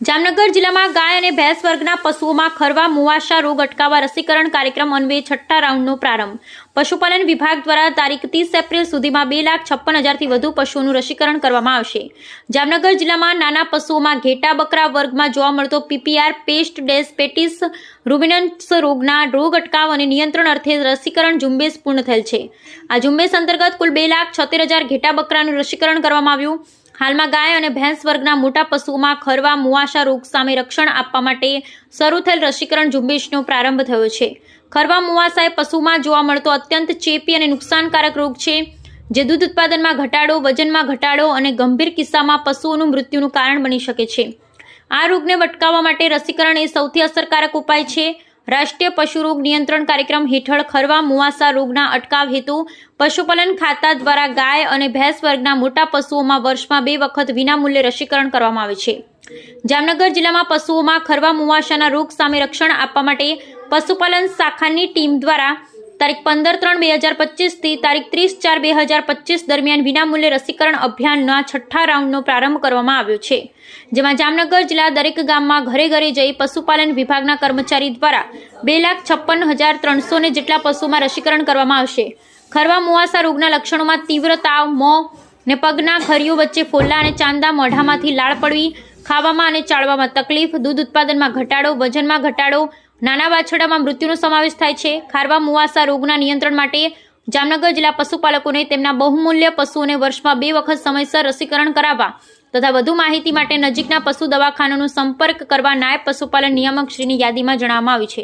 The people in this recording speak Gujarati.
જામનગર જિલ્લામાં ગાય અને ભેંસ વર્ગના પશુઓમાં ખરવા, મુવાસા, રોગ અટકાવવા રસીકરણ કાર્યક્રમ અન્વયે છઠ્ઠા રાઉન્ડનો પ્રારંભ. પશુપાલન વિભાગ દ્વારા તારીખ ત્રીસ એપ્રિલ સુધીમાં બે લાખ છપ્પન હજારથી વધુ પશુઓનું રસીકરણ કરવામાં આવશે. જામનગર જિલ્લામાં નાના પશુઓમાં ઘેટા બકરા વર્ગમાં જોવા મળતો PPR, peste, des, petits ruminants રોગના રોગ અટકાવ અને નિયંત્રણ અર્થે રસીકરણ ઝુંબેશ પૂર્ણ થયેલ છે. આ ઝુંબેશ અંતર્ગત કુલ બે લાખ છોતેર હજાર ઘેટા બકરાનું રસીકરણ કરવામાં આવ્યું. હાલમાં ગાય અને ભેંસ વર્ગના મોટા પશુઓમાં ખરવા મુવાશા રોગ સામે રક્ષણ આપવા માટે શરૂ થયેલ રસીકરણ ઝુંબેશનો પ્રારંભ થયો છે. ખરવા મુવાસા એ પશુમાં જોવા મળતો અત્યંત ચેપી અને નુકસાનકારક રોગ છે, જે દૂધ ઉત્પાદનમાં ઘટાડો, વજનમાં ઘટાડો અને ગંભીર કિસ્સામાં પશુઓનું મૃત્યુનું કારણ બની શકે છે. આ રોગને અટકાવવા માટે રસીકરણ એ સૌથી અસરકારક ઉપાય છે. રાષ્ટ્રીય પશુ રોગ નિયંત્રણ કાર્યક્રમ હેઠળ ખરવા, મુવાસા રોગના અટકાવ હેતુ, પશુપાલન ખાતા દ્વારા ગાય અને ભેંસ વર્ગના મોટા પશુઓમાં વર્ષમાં બે વખત વિનામૂલ્યે રસીકરણ કરવામાં આવે છે. જામનગર જિલ્લામાં પશુઓમાં ખરવા, મુવાસાના રોગ સામે રક્ષણ આપવા માટે પશુપાલન શાખાની ટીમ દ્વારા તારીખ પંદર ત્રણ બે હજાર પચીસથી તારીખ ત્રીસ ચાર બે હજાર પચીસ દરમિયાન વિનામૂલ્યે રસીકરણ અભિયાનના છઠ્ઠા રાઉન્ડનો પ્રારંભ કરવામાં આવ્યો છે, જેમાં જામનગર જિલ્લા દરેક ગામમાં ઘરે ઘરે જઈ પશુપાલન વિભાગના કર્મચારી દ્વારા બે લાખ છપ્પન હજાર ત્રણસો ને જેટલા પશુમાં રસીકરણ કરવામાં આવશે. ખરવા મુવાસા રોગના લક્ષણોમાં તીવ્ર તાવ, મોં ને પગના ખરીઓ વચ્ચે ફોલ્લા અને ચાંદા મોઢામાંથી લાળ પડવી, ખાવામાં અને ચાળવામાં તકલીફ, દૂધ ઉત્પાદનમાં ઘટાડો, વજનમાં ઘટાડો નાના વાછરડામાં મૃત્યુનો સમાવેશ થાય છે. ખારવા મુવાસા રોગના નિયંત્રણ માટે જામનગર જિલ્લા પશુપાલકોને તેમના બહુમૂલ્ય પશુઓને વર્ષમાં બે વખત સમયસર રસીકરણ કરાવવા તથા વધુ માહિતી માટે નજીકના પશુ દવાખાનાનો સંપર્ક કરવા નાયબ પશુપાલન નિયામક શ્રીની યાદીમાં જણાવવામાં આવ્યું છે.